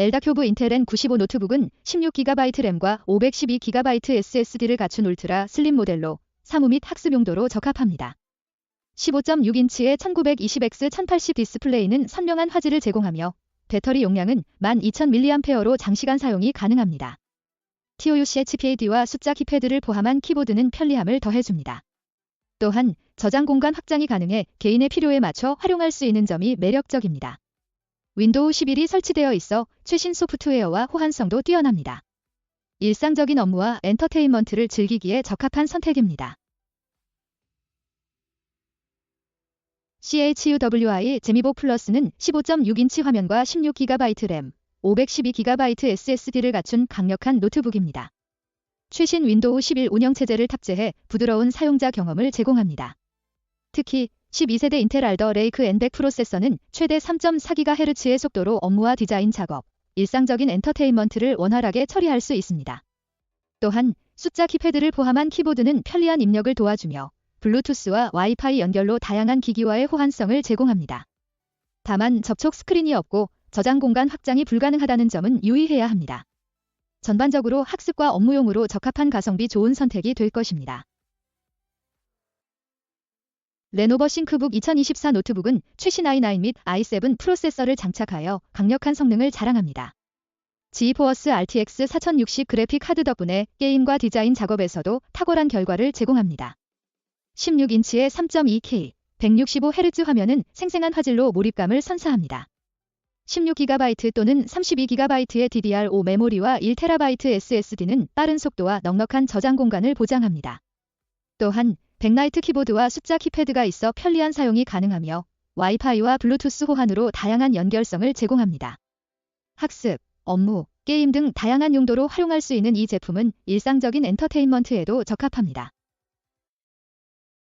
엘다큐브 인텔 N95 노트북은 16GB 램과 512GB SSD를 갖춘 울트라 슬림 모델로 사무 및 학습 용도로 적합합니다. 15.6인치의 1920x 1080 디스플레이는 선명한 화질을 제공하며 배터리 용량은 12,000mAh로 장시간 사용이 가능합니다. TOUC HPAD와 숫자 키패드를 포함한 키보드는 편리함을 더해줍니다. 또한 저장 공간 확장이 가능해 개인의 필요에 맞춰 활용할 수 있는 점이 매력적입니다. 윈도우 11이 설치되어 있어 최신 소프트웨어와 호환성도 뛰어납니다. 일상적인 업무와 엔터테인먼트를 즐기기에 적합한 선택입니다. CHUWI 재미보 플러스는 15.6인치 화면과 16GB 램, 512GB SSD를 갖춘 강력한 노트북입니다. 최신 윈도우 11 운영체제를 탑재해 부드러운 사용자 경험을 제공합니다. 특히 12세대 인텔 알더 레이크 N100 프로세서는 최대 3.4GHz의 속도로 업무와 디자인 작업, 일상적인 엔터테인먼트를 원활하게 처리할 수 있습니다. 또한 숫자 키패드를 포함한 키보드는 편리한 입력을 도와주며 블루투스와 와이파이 연결로 다양한 기기와의 호환성을 제공합니다. 다만 접촉 스크린이 없고 저장 공간 확장이 불가능하다는 점은 유의해야 합니다. 전반적으로 학습과 업무용으로 적합한 가성비 좋은 선택이 될 것입니다. 레노버 싱크북 2024 노트북은 최신 i9 및 i7 프로세서를 장착하여 강력한 성능을 자랑합니다. 지포어스 RTX 4060 그래픽 카드 덕분에 게임과 디자인 작업에서도 탁월한 결과를 제공합니다. 16인치의 3.2K, 165Hz 화면은 생생한 화질로 몰입감을 선사합니다. 16GB 또는 32GB의 DDR5 메모리와 1TB SSD는 빠른 속도와 넉넉한 저장 공간을 보장합니다. 또한 백라이트 키보드와 숫자 키패드가 있어 편리한 사용이 가능하며 와이파이와 블루투스 호환으로 다양한 연결성을 제공합니다. 학습, 업무, 게임 등 다양한 용도로 활용할 수 있는 이 제품은 일상적인 엔터테인먼트에도 적합합니다.